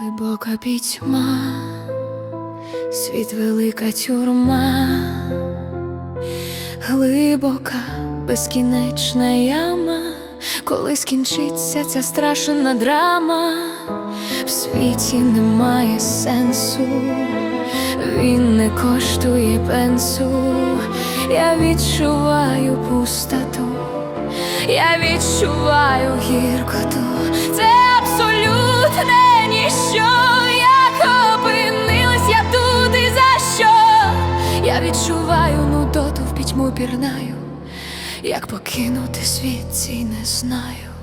Глибока пітьма, світ велика тюрма, глибока, безкінечна яма, коли скінчиться ця страшна драма, в світі немає сенсу, він не коштує пенсу, я відчуваю пустоту, я відчуваю гіркоту, це відчуваю нудоту в пітьму пірнаю, як покинути світ цей не знаю.